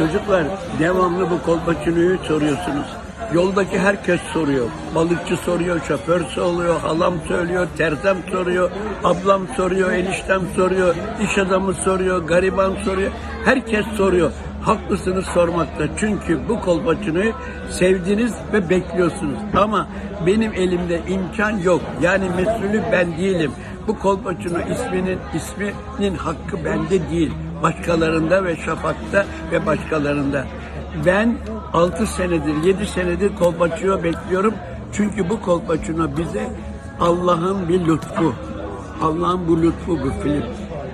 Çocuklar devamlı bu kolpaçinoyu soruyorsunuz. Yoldaki herkes soruyor. Balıkçı soruyor, şoför soruyor, halam söylüyor, terzem soruyor, ablam soruyor, eniştem soruyor, iş adamı soruyor, gariban soruyor. Herkes soruyor. Haklısınız sormakta. Çünkü bu kolpaçinoyu sevdiniz ve bekliyorsunuz. Ama benim elimde imkan yok. Yani mesulü ben değilim. Bu kolpaçino isminin isminin hakkı bende değil. Başkalarında ve Şafak'ta ve başkalarında. Ben 6 senedir, 7 senedir kolpaçino bekliyorum. Çünkü bu kolpaçino bize Allah'ın bir lütfu. Allah'ın bu lütfu bu film.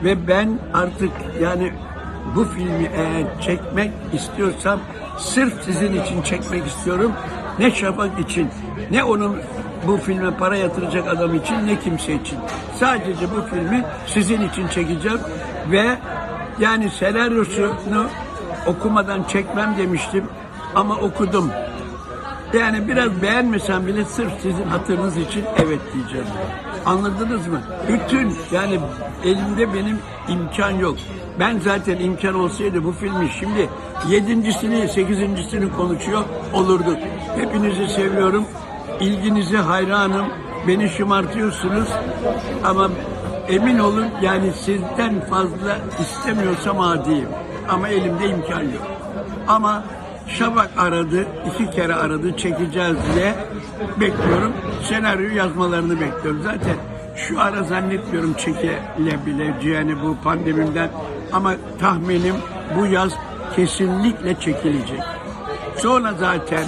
Ve ben artık yani bu filmi eğer çekmek istiyorsam sırf sizin için çekmek istiyorum. Ne Şafak için, ne onun bu filme para yatıracak adam için, ne kimse için. Sadece bu filmi sizin için çekeceğim ve yani senaryosunu okumadan çekmem demiştim ama okudum. Yani biraz beğenmesem bile sırf sizin hatırınız için evet diyeceğim. Anladınız mı? Bütün yani elimde benim imkan yok. Ben zaten imkan olsaydı bu filmi şimdi yedincisini, sekizincisini konuşuyor olurduk. Hepinizi seviyorum. İlginize hayranım. Beni şımartıyorsunuz. Ama emin olun yani sizden fazla istemiyorsam adiyim. Ama elimde imkan yok. Ama Şabak aradı, iki kere aradı, çekeceğiz diye bekliyorum. Senaryo yazmalarını bekliyorum. Zaten şu ara zannetmiyorum çekilebileceğini bu pandemiden. Ama tahminim bu yaz kesinlikle çekilecek. Sonra zaten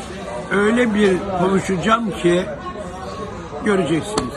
öyle bir konuşacağım ki göreceksiniz.